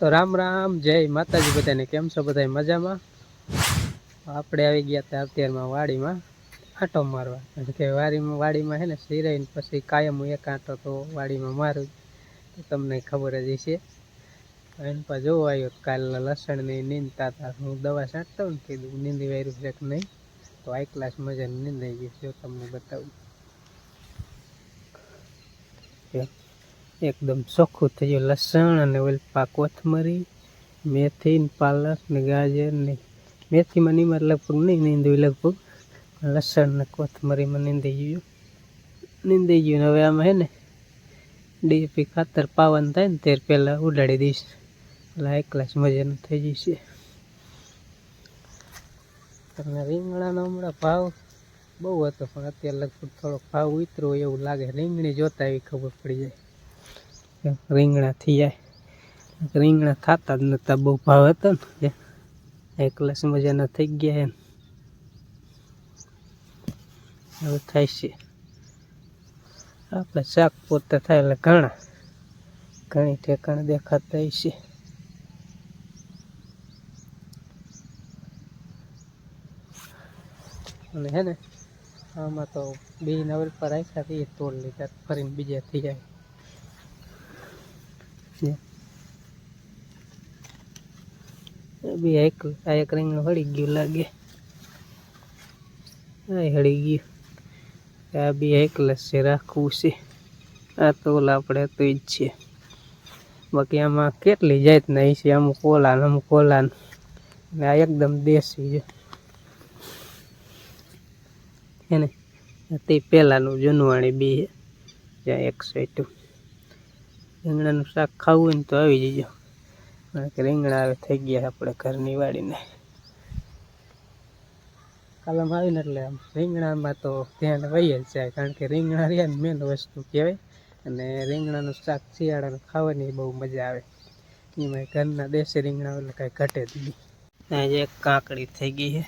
તો રામ રામ, જય માતાજી બધાને. કેમ છો બધા મજામાં? આપણે આવી ગયા હતા અત્યારમાં વાડીમાં આંટો મારવા. કારણ કે વાડીમાં વાડીમાં છે ને સિરાઈને પછી કાયમ હું એક આંટો તો વાડીમાં મારું. તો તમને ખબર જ હશે. એમ પણ જોવા આવ્યો કાલ લસણની નીંદતા હતા હું દવા છાંટતો ને કીધું, નીંદી વાયરું છે કે નહીં? તો આઈ ક્લાસ મજાનું નીંદાઈ ગઈ છે. તમને બતાવું. એકદમ ચોખ્ખું થઈ ગયું. લસણ અને ઓલપા કોથમરી, મેથી ને પાલક ને ગાજર ને મેથીમાં નીમર લગભગ નહીં નીંદવી લગભગ. લસણ ને કોથમરીમાં નીંદાઈ ગયું. નીંદાઈ ગયું હવે આમાં હે ને ડીએપી ખાતર પાવન થાય ને ત્યારે પહેલાં ઉડાડી દઈશ. એટલે એક ક્લાસ મજાનું થઈ જશે. તમને રીંગણાનો હમણાં ભાવ બહુ હતો, પણ અત્યારે લગભગ થોડોક ભાવ ઉતરો એવું લાગે. રીંગણી જોતા એવી ખબર પડી જાય. રીંગણા થઈ જાય રીંગણા થતા જ નતા, બહુ ભાવ હતો ને જે. એક ક્લાસ મજાના થઈ ગયા એમ. એવું થાય છે. આપણે શાક પોતે થાય એટલે ઘણા. ઘણી ઠેકાણ દેખાતા છે. અને હે ને, આમાં તો બે નવલ પર રાખ્યા એ તોડ લીધા, ફરીને બીજા થઈ જાય બી એક આ એક રીંગણ હળી ગયું લાગે. આ હળી ગયું. આ બી એકલા છે રાખવું છે. આ તો ઓલા આપણે તો જ છે. બાકી આમાં કેટલી જાત નહીં છે, અમુક ઓલા અમુક ઓલા ને આ એકદમ દેશી છે. એને તે પહેલાંનું જૂનવાણી બી છે. જ્યાં એક સાઈડ રીંગણાનું શાક ખાવું હોય ને તો આવી જજો. રીંગણા હવે થઈ ગયા આપણે ઘરની વાડીને કાલમ આવીને એટલે આમ રીંગણામાં તો ધ્યાન વહી જ જાય, કારણ કે રીંગણા રહ્યા ને મેન વસ્તુ કહેવાય. અને રીંગણાનું શાક શિયાળાનું ખાવાની બહુ મજા આવે. એમાં ઘરના દેશી રીંગણા એટલે કાંઈ ઘટે જ નહીં. આજે એક કાંકડી થઈ ગઈ છે.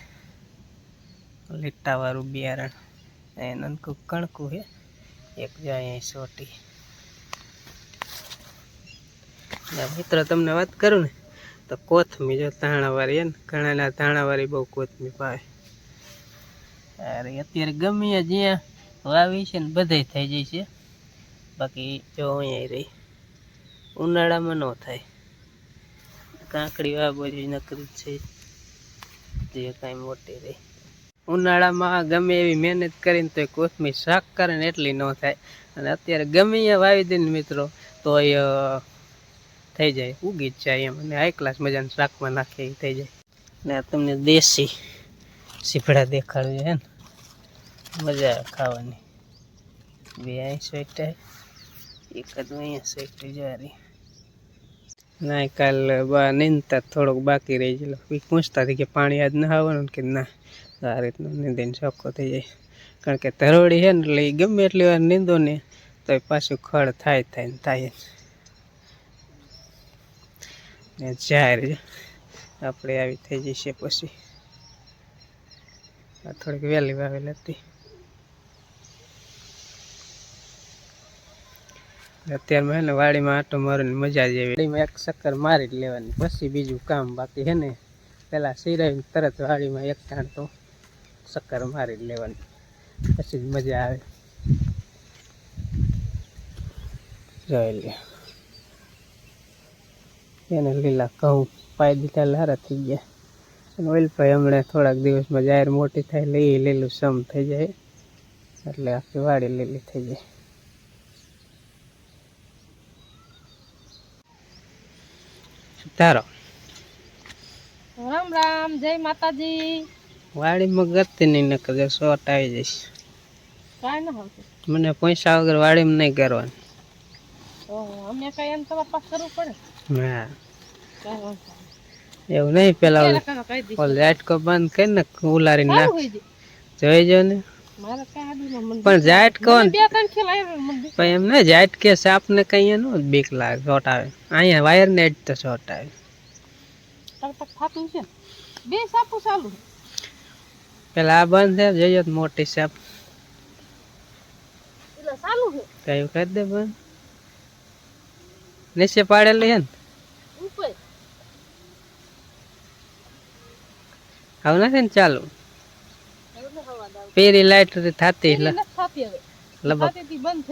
લીટાવાળું બિયારણ. એ નનકું કણકું છે. એક જાય સોટી ને મિત્રો, તમને વાત કરું ને, તો કોથમી જો ધાણાવાળી ને, ઘણાના ધાણાવાળી બહુ કોથમી ભાવે. અરે, અત્યારે ગમે જ્યાં વાવી છે ને બધે થઈ જાય છે. બાકી જો અહીંયા રહી, ઉનાળામાં ન થાય. કાંકડી વાવો બાજુ નકરી છે, જે કાંઈ મોટી રહી. ઉનાળામાં ગમે એવી મહેનત કરીને તો કોથમીર શાક કરે ને, એટલી ન થાય. અને અત્યારે ગમે એ વાવી દે ને, મિત્રો તો એ થઈ જાય ઉગી જ જાય એમ. અને હાઈ ક્લાસ મજાનું શાકમાં નાખે એ થઈ જાય. ને આ તમને દેશી સીફડા દેખાડ્યું છે ને. મજા આવે ખાવાની. બે અહીં સ્વેટર જ અહીંયા સ્વેટર જારી ના કાલ બા નીંદતા થોડોક બાકી રહી ગયેલો પૂછતા હતી કે પાણી આજ ના આવવાનું કે ના, આ રીતનું નીંદીને ચોખ્ખો થઈ જાય. કારણ કે તરોડી છે ને એટલે એ ગમે એટલી વાર નીંદો ને તો પાછું ખડ થાય થાય ને થાય ને જાહેર આપણે આવી થઈ જશે પછી. આ થોડીક વહેલી વાવેલ હતી. અત્યારમાં હે ને વાડીમાં આટો મારવાની મજા જ આવી વાડીમાં એક ચક્કર મારી જ લેવાની. પછી બીજું કામ બાકી હે ને. પેલા સિરાવીને તરત વાડીમાં એક તો ચક્કર મારી જ લેવાની. પછી જ મજા આવે. જોઈ લે. એને લીલા ઘઉં પાઈ દીધા લારા થઈ ગયા. અને ઓઇલભાઈ હમણાં થોડાક દિવસમાં જાહેર મોટી થાય લઈ લીલું સમ થઈ જાય. એટલે આખી વાડી લીલી થઈ જાય. તારો રામ રામ જય માતાજી. વાડીમાં ગતિ નહીં નકર જો શોર્ટ આવી જઈશ. કાંઈ ન આવતું મને પૈસા વગર વાડીમાં નહીં કરવાનું. અમે કઈ એમ તમારે પાસ કરવું પડે? હા. એવું નહીં પેલા નહીં. ઓલું ક્યારે કાંઈ કહી ઓલું ઝાટકો બંધ કરી ને ઉલારીને દઈશ. નાખ સારું હોય છે. જોઈ જો ને મારે કાંઈ આદુમાં મંદિર. પણ ઝાટકો મને બે ત્રણ ખેલ આવ્યો મંદિર. પણ એમ ને ઝાટકે સાપને કઈ નો બીક લાગે શોટ આવે અહીંયા વાયર ને જ તો શોટ આવે તારે તો થાતું છે ને. બે સાપુ ચાલુ છે. પેલા આ બંધ છે જોઈએ તો મોટી સાપ એટલે ચાલુ છે કયું કરી દે બંધ નીચે પાડેલી છે ને હવે નથી ને ચાલુ પેરી લાઈટ થતી પેલી લ- નથી થાતી હવે. લબક બંધ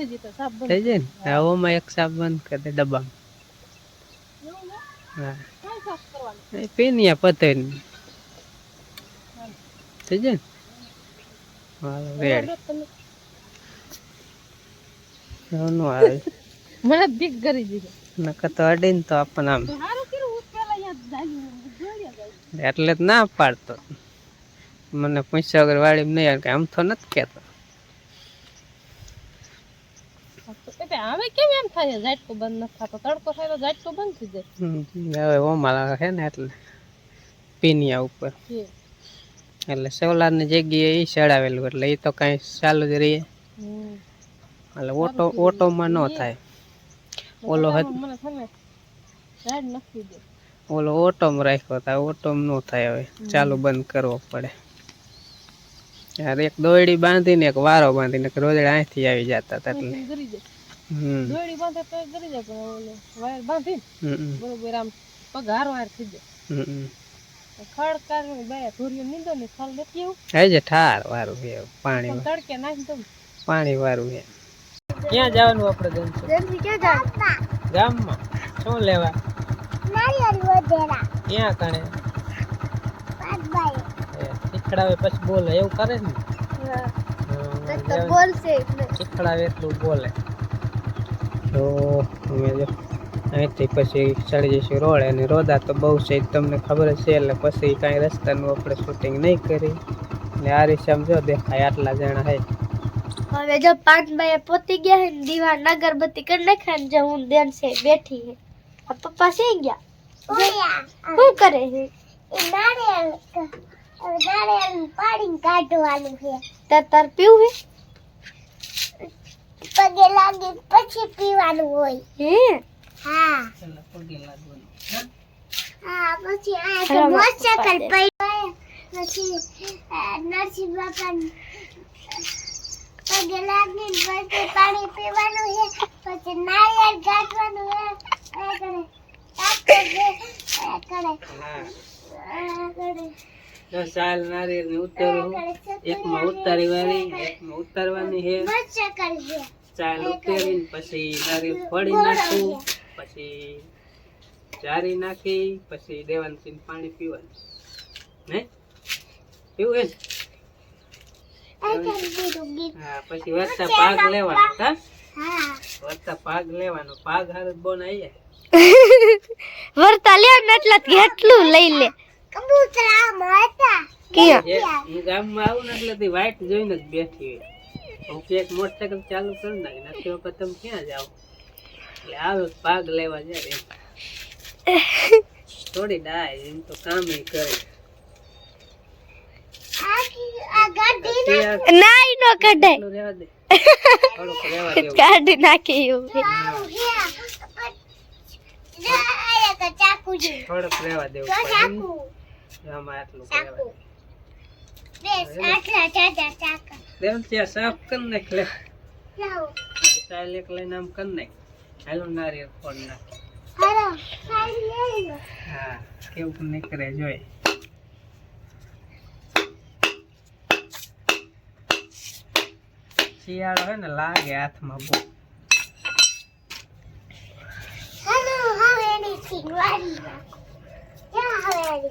થઈ જાય ને? આવોમાં એક સાપ બંધ કરી દે ડબ્બામાં હા. પેનિયા પતે થઈ જાય ને? આવે. મને બીક કરી દીધી. નકર તો અડીને તો આપણને આમ. એટલે જ ના પાડતો. મને પૂછ્યા વગર વાળી નહીં કે આમ તો નથી કહેતો. હવે કેમ એમ થાય ઝાટકો બંધ નથી થતો? તડકો થાય તો ઝાટકો બંધ થઈ જાય. હવે ઓમાં છે ને એટલે. પીનિયા ઉપર. એટલે સોલારની જગ્યાએ એ ચડાવેલું એટલે એ તો કાંઈ ચાલુ જ રહીએ. એટલે ઓટો ઓટોમાં ન થાય. ઓલો હતો મને છે ને ઝાડ નથી દે ઓલો ઓટમ રાખ્યો હતા ઓટોમાં નો થાય હવે. ચાલુ બંધ કરવો પડે. યાર એક દોયડી બાંધીને એક વારો બાંધીને રોજડા અહીંથી આવી જતા હતા એટલે. ગરી જાય. હમ. દોરડી બાંધે તો ગરી જાય પણ ઓલો વાયર બાંધી બરોબર આમ પગ હારો હાર થઈ જાય. ખડ કાઢી બે ધોરીઓ નીંદો ને ખાલ નથી એવું? આવી છે ઠાર વારું છે પાણી તડકે નાખી દઉં. પાણી વારું છે. ક્યાં જવાનું આપણે ગામ ગામમાં. શું લેવા? ક્યાં કણે? શીખડાવે પછી બોલે એવું કરે ને? હા, શીખડાવે એટલું બોલે. તો અમે જો અહીંથી પછી ચડી જઈશું રોડ અને રોદા તો બહુ છે તમને ખબર છે એટલે પછી કાંઈ રસ્તાનું આપણે શૂટિંગ નહીં કરી. ને આ રીતે સમજો દેખાય આટલા જણા હે. હવે જો પોતી ગયા હે ને દીવા અગરબત્તી કરી નાખ્યા ને જો હું ધ્યાન છે બેઠી હે. પપ્પા સી ગયા? શું કરે છે પાણી કાઢવાનું છે તાર તાર પીવું હે પગે લાગી પછી પીવાનું હોય હે હા હા પછી આ તો મોટરસાઇકલ પડી પછી નરસિંહ બાપા પગે લાગીને પછી પાણી પીવાનું છે પછી નારિયેળ ગાંઠવાનું છે ને ઉતારું એકમાં ઉતારી વાળી એકમાં ઉતારવાની છે ચાલ ઉતારીને પછી નારિયેળ ફોડી નાખવું પછી ચારી નાખી પછી દેવાનું પાણી પીવાનું. હે પીવું હે હા પછી વધતા પાક લેવાનો હા? હા. વધતા પાક લેવાનો પાક હારે બોન આવી વરતા લે ને એટલે કેટલું લઈ લે. કબૂતર આમ હતા. જાય હું ગામમાં આવું ને એટલે તે વાઈટ જોઈને જ બેઠી હોય. હું એક મોટરસાયકલ ચાલુ કરી નાખી નથી વખત તમે ક્યાં જાઓ? એટલે આવે પાક લેવા જાય એમ. થોડી ડાય એમ તો કામ કરે. આ ગાડી પછી આ નાઈ નો કઢાય એટલું રહેવા દે. થોડુંક રહેવા દેવું કાઢી નાખે એવું. થોડુંક રહેવા દેવું સાફ કરી નાખ લે. ચાલ એક લઈને આમ કરી નાખ. હાલો નારિયેળ ફોડ નાખ. હા કેવું નીકળે જોઈ. શિયાળો હોય ને લાગે હાથમાં બહુ.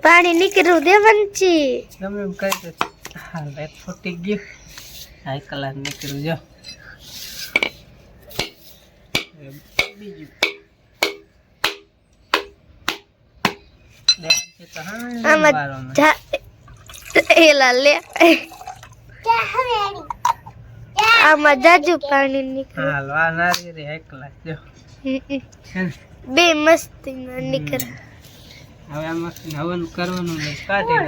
પાણી નીકળ્યું દે છે તમે એમ કહી દે હાલ એક ફૂટી ગયું હાઈ કલાક નીકળ્યું જો. બીજું. હા આમાં એલા લે. આમાં જાજુ પાણી નીકળ્યું. હાલ આ નારી રે એકલા જો. બે મસ્તી નીકળે. હવે આમાં હવન કરવાનું કાઢી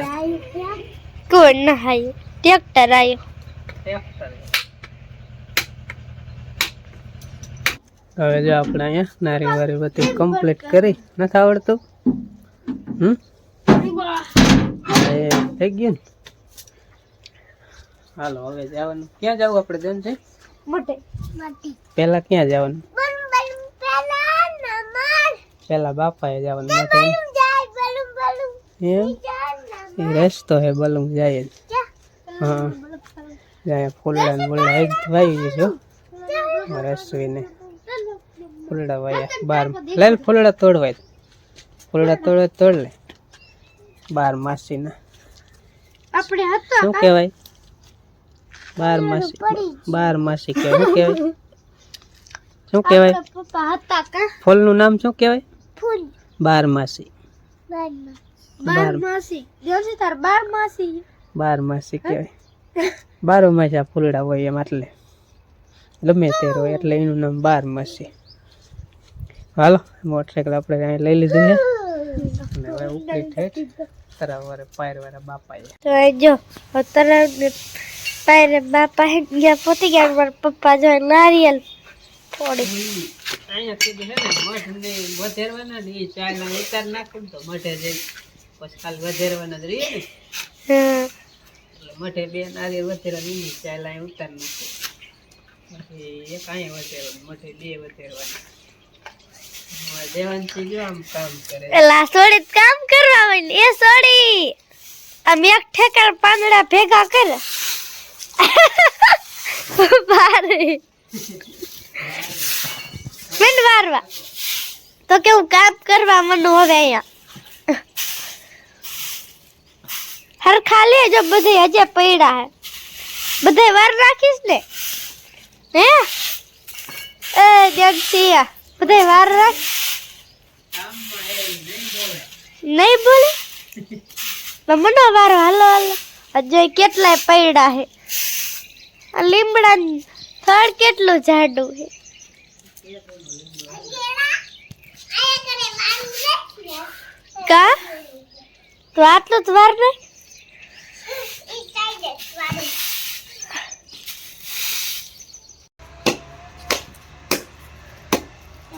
કોણ ના હાય ટ્રેક્ટર આવ્યો. ટ્રેક્ટર. હવે જો આપણે અહીંયા નારી વારી બધી કમ્પ્લીટ કરી. નથી આવડતું? હમ? થઈ ગયું ને? હાલો હવે જવાનું. ક્યાં જવું આપણે જન છે પેલા પહેલા ક્યાં જવાનું? પહેલા બાપાએ જવાનું એ રસ્તો હે બલમ જાય જ. હા. જાય ફૂલડા ને ફૂલડા એક વાવી દીધો રસવીને ફૂલડા વાયા. બાર લે લે ફૂલડા તોડવાય ફૂલડા તોડે તોડ લે. બાર માસીના. આપણે હતા. શું કહેવાય? બાર માસી. બાર માસી કહેવાય. શું કહેવાય? શું કહેવાય? ફૂલનું નામ શું કહેવાય? ફૂલ. બારમાસી. બારમાસી. બારમાસી. બાર બાર જોજી તાર બાર માસી કહેવાય. બારો માસા ફૂલડા હોય એમ એટલે ગમે તે હોય એટલે એનું નામ બારમાસી. હાલો મોટરસાઇકલ આપણે અહીં લઈ લીધું છે. અને હવે ઉપરી ઠેઠ તરાવારે પાયરવાળા બાપાએ તો જો તરફ પાયરે બાપા ગયા પોતી ગયા પપ્પા જો નારિયેલ ફોડી. અહીંયા કીધું છે ને, મઠ ને વધેરવાના ને એ ના ઉતાર નાખું તો મઠે જઈ. પછી ખાલી વધેરવાના જ રહીએ ને. એટલે મઠે બે નારી વધેરા ની ચાયલા અહીં ઉતાર નાખું. પછી એક અહીંયા વધેરવાનું મઠે બે વધેરવાના હવે જો આમ કામ કરે. એલા સોડી કામ કરવા માંડી એ સોડી. આમ એક ઠેકર પાંદડા ભેગા કર. મિંડ મારવા તો કેવું કામ કરવા મનો હવે અહીંયા હરખા લે જો બધે હજે પડ્યા હે બધે વાર રાખીશ ને હે એ દેવસિયા બધે વાર રાખ નહીં બોલે તો મનો વારો હાલો હાલો હજુ કેટલાય પૈડા હે આ લીમડા થડ કેટલું જાડું હે કા? તો આટલું જ વાર નહીં?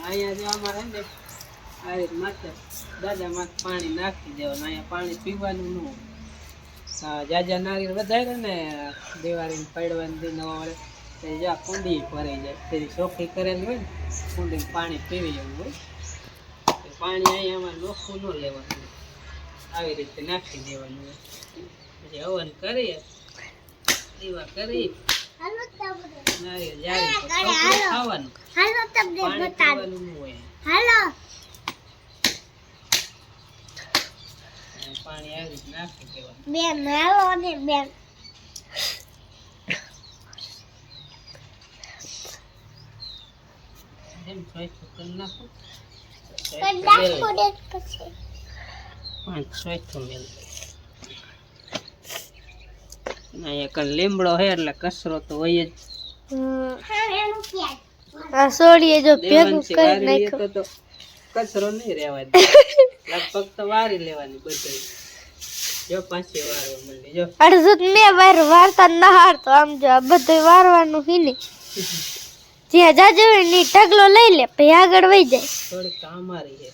અહીંયા જો અમારે ને, આ માથે દાદા માથે પાણી નાખી દેવાનું, અહીંયા પાણી પીવાનું ન જાજા નારિયેળ વધારે ને દિવાળી પડવાની નવા વડે કુંડી ભરાઈ જાય. તેની ચોખ્ખી કરેલી હોય ને કુંડીને પાણી પીવી જવું હોય. પાણી અહીંયા અમારે નોખું ન લેવાનું. આવી રીતે નાખી દેવાનું હોય. પછી હવન કરીએ. દીવા કરી ખાવાનું. પાણી પીવાનું હોય. પાણી આવી રીતે નાખી દેવાનું. બેન હાલો ને બેન. એમ ચોખ્ખું કરી નાખો. પાંચ ચોખ્ખું મેલ. અહીંયા લીમડો હે એટલે કચરો તો હોય જ. આ સોડીએ જો ભેગું કરી તો તો કચરો નહીં રહેવા લગભગ તો વારી લેવાની બધી. જો પાછી વારવા માંડી જો. અડધું મેં વાર વારતા ના હારતો આમ જો આ બધું વારવાનું હી ને જ્યાં જાજુ હોય ને ઈ લઈ લે પછી આગળ વહી જાય. થોડીક તો અમારી છે.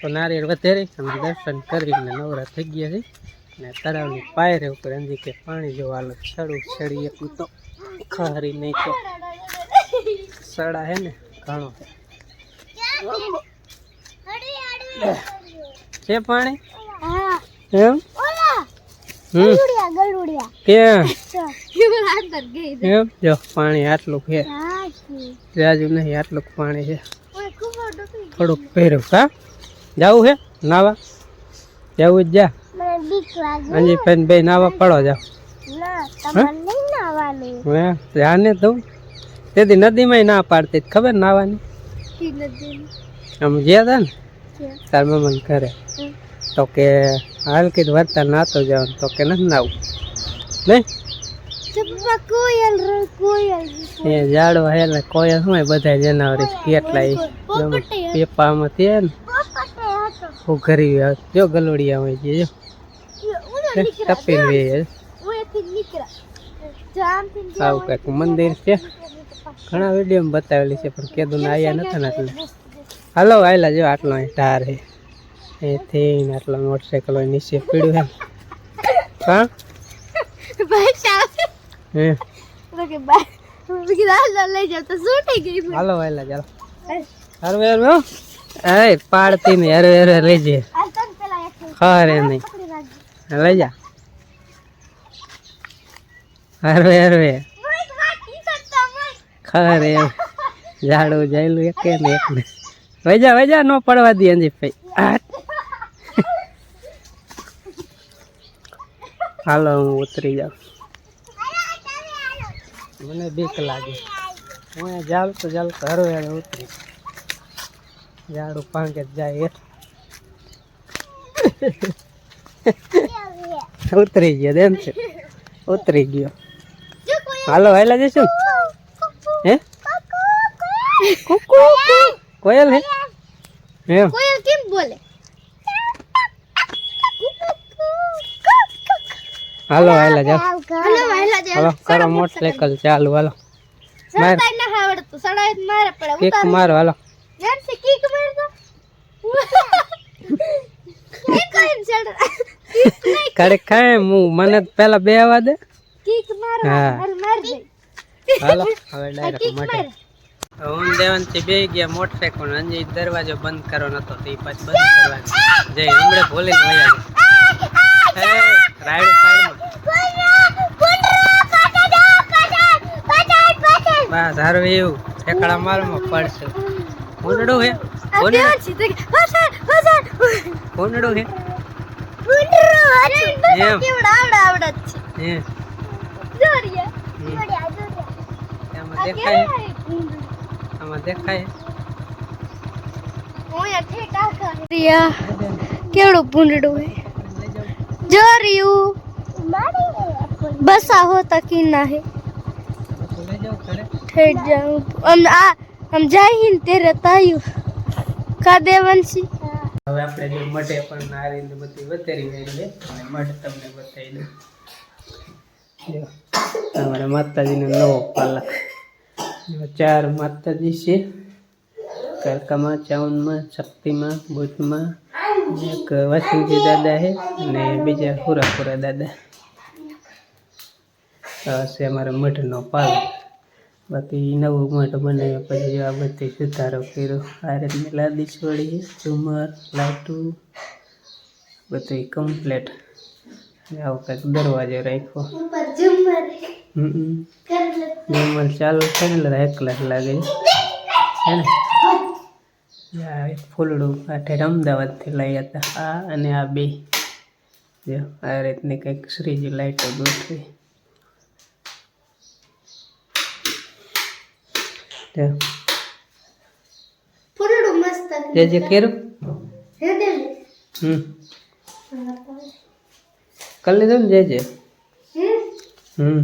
તો નારિયેળ વધારે અમે દર્શન કરીને નવરા થઈ ગયા છે ને તળાવની પાયરે ઉપર અંજી કે પાણી જો હાલ છડું છડી એક તો. ખરી નહીં તો. સડા હે ને ઘણો. છે પાણી? એમ? ઓલા હમ. ગઈ એમ? જો પાણી આટલું છે. રાજુ નહીં આટલું પાણી છે. થોડુંક પહેર્યું હા જાવું છે નાવા? જવું જ જા. હાજી ફેન બે નાવા પડો જાઓ હે? જાને તું તેથી નદીમાં ના પાડતી ખબર નાવાની? આમ ગયા હતા ને તાર મમ્મી ઘરે. તો કે હાલ કીધું વર્તા નાતો જવાનું તો કે નથી નાવું. નહીં? એ ઝાડવા હે કોઈ શું હોય બધા જનાવરી કેટલા ઈ પેપામાંથી હે ને જો ગલુડિયા હોય છે જો. ટપીને વે આવું કંઈક મંદિર છે. ઘણા વીડિયો બતાવેલી છે પણ કેદું આવ્યા આયા નતા ને એટલે હાલો આયલા જો આટલો ટાર છે એથી આટલો મોટરસાઇકલ હોય નીચે પીડ્યું હે. હા? હે હાલો આયલા ચાલો હારું યાર હો એ પાડતી ને હેરે હેરે લેજે ખરે નહીં. લઈ જા. હરવે હરવે ખરે એમ ઝાડું જાયલું એક ને એક ને. વૈજા વૈજા નો પડવા દે અંજી ભાઈ. હાલો હું ઉતરી જાઉં. મને બીક લાગે. હું ચાલતો ચાલતો હરવે હરવે ઉતરી. ઝાડું પાંકે જાય. ઉતરી ગયો એમ છે. ઉતરી ગયો. હાલો હાલા જઈશું હે? કોયલ હે? કોયલ કેમ બોલે? હાલો હાલા જાઓ હાલો વહેલા જે. હાલો કરો મોટરસાઇકલ ચાલુ હાલો માર. સડાઈ ના આવડતું સડાઈ જ મારે પડે કિક મારો હાલો. યાર સે કીક મારતો? કીક કોઈન ચડ કડક ખાય હું મને પહેલા બે આવા દે. કીક મારો હા. હાલ માર દે. હાલો હવે ડાયરેક્ટ માટે. માર. હું દેવાનથી બે ગયા મોટરસાઇકલ અંજી દરવાજો બંધ કરો નતો તો એ પાછ બંધ કરવા જય હમણાં ભૂલીને વયા બસ સારું એવું. ઠેકડા મારમાં પડશે. ભૂંડડું હે? ભૂંડડું હે? દેખાય આમાં દેખાય કેવડું પૂંડડું હે? જો રહ્યું બસા હોતા કી ના હે બધું લઈ જાઓ ઘરે ठहर जाऊं हम आ हम जाए तेरे तायु का देवंशी હવે આપણે જો મઢે પણ નારીને બધી વધેરી ગઈ છે અને મઢ તમને બતાવી દઉં જો અમારા માતાજીનો નવો પાલક જો ચાર માતાજી છે કરકામાં ચાવનમાં શક્તિમાં ભૂતમાં એક વાસુજી દાદા છે અને બીજા ખુરાખુરા દાદા. છે અમારા મઠનો પાલ. બાકી નવું મઠ બનાવ્યો પછી આ બધી સુધારો કર્યો. આ રીતની લાદી છોડી ઝુમર લાટુ બધું કમ્પ્લેટ આવું કંઈક દરવાજો રાખ્યો. હમ ઝુમર ચાલુ થાય એક લાખ લાગે છે. ને? ફૂલડું કાંઠે અમદાવાદથી લઈ હતા આ અને આ બે. જો આ રીતની કંઈક શ્રીજી લાઈટો ગોઠવી. ફૂલડું મસ્ત હમ. કર લીધો ને જે હમ?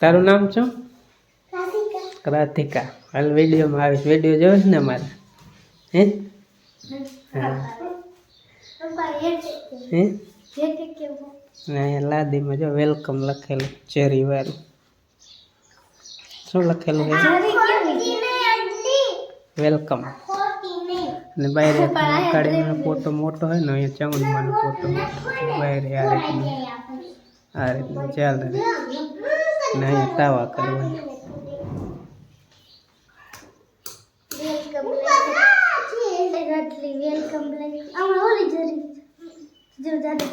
તારું નામ શું? રાધિકા. હાલ વિડીયોમાં આવીશ વીડિયો જોઈશ ને મારે હે? હા. લાદીમાં જો વેલકમ લખેલું ચેરી વાળું. શું લખેલું વેલકમ અને બહાર એક ફોટો મોટો હોય ને, અહીંયા ચામુંડમાનો ફોટો બહાર આ રીતનું આ રીતનું ચાલે. ને અહીંયા તાવા કરવાની. વેલકમ વેલકમ આમાં ઓલી જરી જો જાદુ